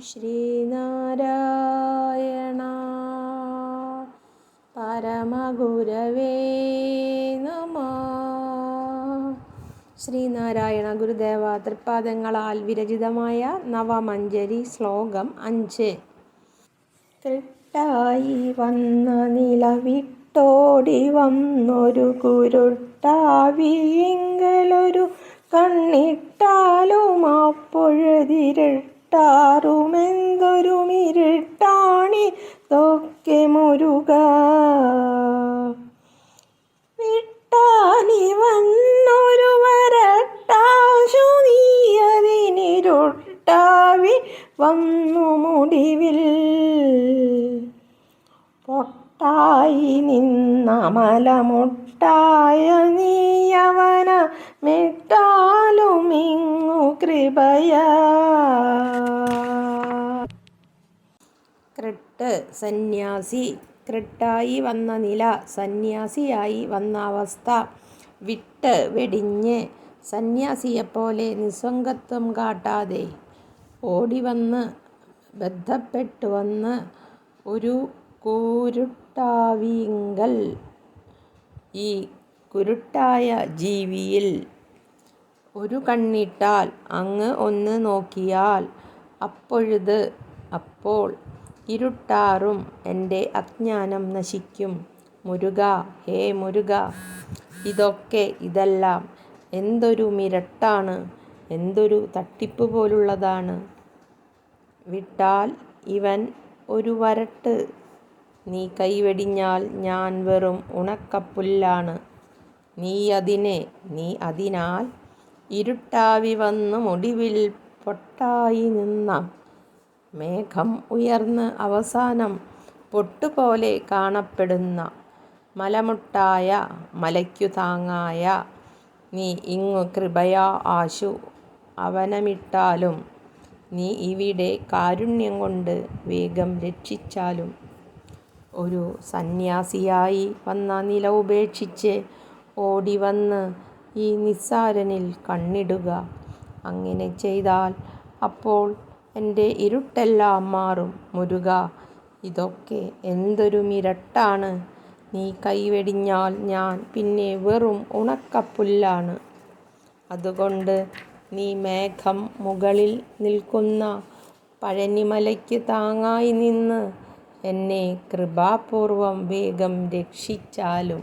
ശ്രീനാരായണ. പരമഗുരവേ നമ. ശ്രീനാരായണ ഗുരുദേവ തൃപ്പാദങ്ങളാൽ വിരചിതമായ നവമഞ്ജരി ശ്ലോകം അഞ്ച്. തൃട്ടായി വന്ന നിലവിട്ടോടി വന്നൊരു കുരുട്ടാവിയെങ്കിലൊരു കണ്ണിട്ടാലും അപ്പൊഴുതിരുട്ടാറുമെന്തൊരു മിരുട്ടാണി തൊക്കെ മുരുക. വിട്ടാനി വന്നൊരു വരട്ടാശു നീയതിനിരുട്ടാവി വന്നു മുടിവിൽ. പൊട്ടായി നിന്ന മലമുട്ടായ നീയവന മിട്ടാലുമിങ്ങു കൃപയാ. ക്രിട്ട് സന്യാസി ക്രിട്ടായി വന്ന നില സന്യാസിയായി വന്ന അവസ്ഥ വിട്ട് വെടിഞ്ഞ് സന്യാസിയെപ്പോലെ നിസ്വംഗത്വം കാട്ടാതെ ഓടിവന്ന് ബന്ധപ്പെട്ടു വന്ന് ഒരു കുരുട്ടാവിങ്കൽ. ഈ കുരുട്ടായ ജീവിയിൽ ഒരു കണ്ണിട്ടാൽ അങ്ങ് ഒന്ന് നോക്കിയാൽ അപ്പൊഴുത്. അപ്പോൾ ഇരുട്ടാറും എന്റെ അജ്ഞാനം നശിക്കും. മുരുക ഹേ മുരുക ഇതൊക്കെ ഇതെല്ലാം എന്തൊരു മിരട്ടാണ് എന്തൊരു തട്ടിപ്പ് പോലുള്ളതാണ്. വിട്ടാൽ ഇവൻ ഒരു വരട്ട്. നീ കൈവെടിഞ്ഞാൽ ഞാൻ വെറും ഉണക്കപ്പുല്ലാണ്. നീ അതിനെ നീ അതിനാൽ ഇരുട്ടാവി വന്ന് മുടിവിൽ പൊട്ടായി നിന്ന മേഘം ഉയർന്ന് അവസാനം പൊട്ടുപോലെ കാണപ്പെടുന്ന മലമുട്ടായ മലയ്ക്കു താങ്ങായ നീ ഇങ്ങു കൃപയാ ആശു. അവനമിട്ടാലും നീ ഇവിടെ കാരുണ്യം കൊണ്ട് വേഗം രക്ഷിച്ചാലും. ഒരു സന്യാസിയായി വന്ന നില ഉപേക്ഷിച്ച് ഓടിവന്ന് ഈ നിസ്സാരനിൽ കണ്ണിടുക. അങ്ങനെ ചെയ്താൽ അപ്പോൾ എന്റെ ഇരുട്ടെല്ലാം മാറും. മുരുക ഇതൊക്കെ എന്തൊരു മിരട്ടാണ്. നീ കൈവെടിഞ്ഞാൽ ഞാൻ പിന്നെ വെറും ഉണക്കപ്പുല്ലാണ്. അതുകൊണ്ട് നീ മേഘം മുകളിൽ നിൽക്കുന്ന പഴനിമലയ്ക്ക് താങ്ങായി നിന്ന് എന്നെ കൃപാപൂർവം വേഗം രക്ഷിച്ചാലും.